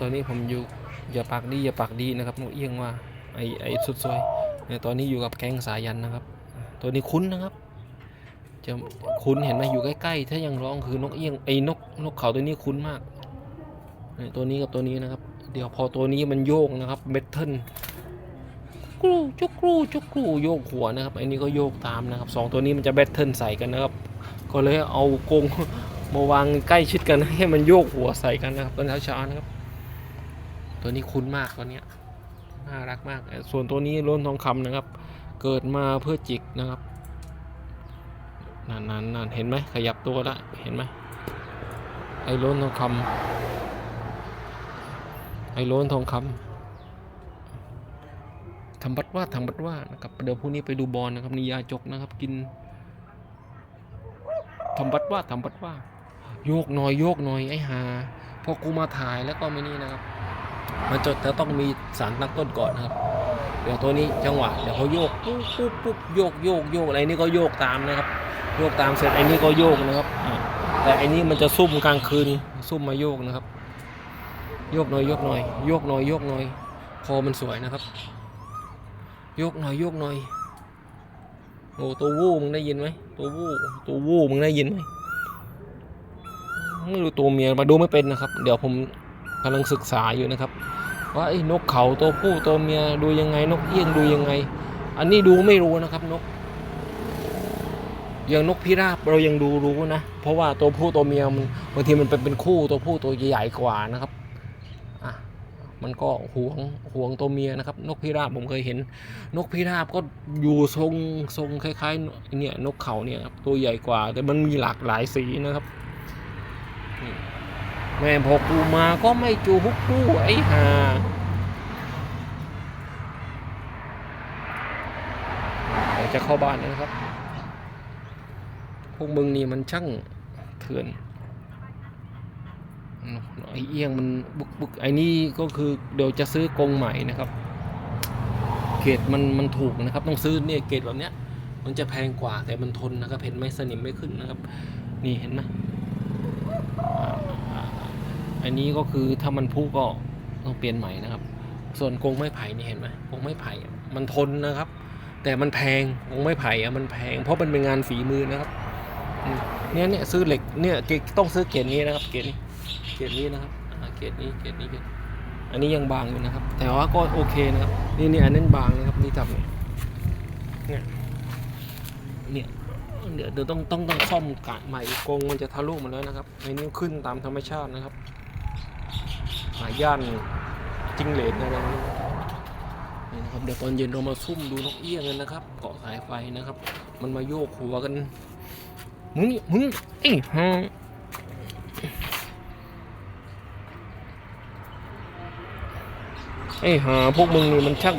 ตอนนี้ผมอยู่อย่าปากดีอย่าปากดีนะครับนกเอี้ยงว่าไอไอสุดซอยตอนนี้อยู่กับแก๊งสายันนะครับ ตัวนี้คุ้นนะครับ จะคุ้นเห็นไหมอยู่ใกล้ๆ ถ้ายังร้องคือนกเอี้ยงไอ้นกนกเขาตัวนี้คุ้นมากตัวนี้กับตัวนี้นะครับ เดี๋ยวพอตัวนี้มันโยกนะครับเบทเทิลกรูจุกกรูจุกกรูโยกหัวนะครับไอ้นี่ก็โยกตามนะครับสองตัวนี้มันจะเบทเทิลใส่กันนะครับ ก็เลยเอากรงมาวางใกล้ชิดกันให้มันโยกหัวใส่กันนะครับตอนเช้าๆนะครับ ตัวนี้คุ้นมากตัวเนี้ยน่ารักมาก ส่วนตัวนี้ล้นทองคำนะครับ เกิดมาเพื่อจิกนะครับนั่นนั่นนั่นเห็นไหมขยับตัวละเห็นไหมไอ้ล้นทองคำไอ้ล้นทองคำทำบัดว่าทำบัดว่านะครับเดี๋ยวพรุ่งนี้ไปดูบอลนะครับนิยาจกนะครับกินทำบัดว่าทำบัดว่า โยกหน่อยโยกหน่อยไอ้หาพอกูมาถ่ายแล้วก็ไม่นี่นะครับ มาจดแล้วต้องมีสารตั้งต้นก่อนนะครับ เดี๋ยวตัวนี้จังหวะเดี๋ยวเขาโยกปุ๊บปุ๊บปุ๊บโยกโยกโยกอะไรนี่ก็โยกตามนะครับ โยกตามเสร็จไอ้นี่ก็โยกนะครับแต่ไอ้นี่มันจะซุ่มกลางคืนซุ่มมาโยกนะครับ โยกหน่อยโยกหน่อยโยกหน่อยโยกหน่อยคอมันสวยนะครับ โยกหน่อยโยกหน่อยโอ้ตัววู้มึงได้ยินไหมตัววู้ตัววู้มึงได้ยินไหมไม่รู้ตัวเมียมาดูไม่เป็นนะครับ เดี๋ยวผม กำลังศึกษาอยู่นะครับ ว่าไอ้นกเขาตัวผู้ตัวเมียดูยังไงนกเอี้ยงดูยังไง อันนี้ดูไม่รู้นะครับนกอย่างนกพิราบเรายังดูรู้นะ เพราะว่าตัวผู้ตัวเมียมันบางทีมันเป็นเป็นคู่ตัวผู้ตัวใหญ่กว่านะครับอะมันก็ห่วงห่วงตัวเมียนะครับ นกพิราบผมเคยเห็น นกพิราบก็อยู่ทรงทรงคล้ายๆเนี่ยนกเขาเนี่ยตัวใหญ่กว่า แต่มันมีหลากหลายสีนะครับนี่ แม่พอกูมาก็ไม่จูฮุกกู้ไอ้ห่าจะเข้าบ้านนะครับ พวกมึงนี่มันช่างเถื่อนไอเอียงมันบุกบุกไอนี่ก็คือเดี๋ยวจะซื้อกงใหม่นะครับ เกรดมันมันถูกนะครับ ต้องซื้อเนี่ยเกรดแบบเนี้ย มันจะแพงกว่าแต่มันทนนะครับเห็นไหมสนิมไม่ขึ้นนะครับ นี่เห็นไหม อันนี้ก็คือถ้ามันพุก็ต้องเปลี่ยนใหม่นะครับ ส่วนกรงไม้ไผ่นี่เห็นไหมกรงไม้ไผ่มันทนนะครับ แต่มันแพงกรงไม้ไผ่อะมันแพง เพราะมันเป็นงานฝีมือนะครับเนี่ยเนี่ยซื้อเหล็กเนี่ยต้องซื้อเกรดนี้นะครับ เกรดนี้เกรดนี้นะครับเกรดนี้เกรดนี้เกรดอันนี้ยังบางอยู่นะครับ แต่ว่าก็โอเคนะครับนี่นี่อันนั้นบางนะครับนี่จับเนี่ยเนี่ยเนี่ยเดี๋ยวต้องต้องต้องซ่อมกะใหม่กรงมันจะทะลุหมดแล้วนะครับไอ้นี่ขึ้นตามธรรมชาตินะครับ หาย่านจิงเหลนอะไรนี่นี่นะครับเดี๋ยวตอนเย็นเรามาซุ่มดูนกเอี้ยงกันนะครับ เกาะสายไฟนะครับ มันมาโยกหัวกันมึงมึงไอ้ห่าไอ้ห่าพวกมึงนี่มันช่าง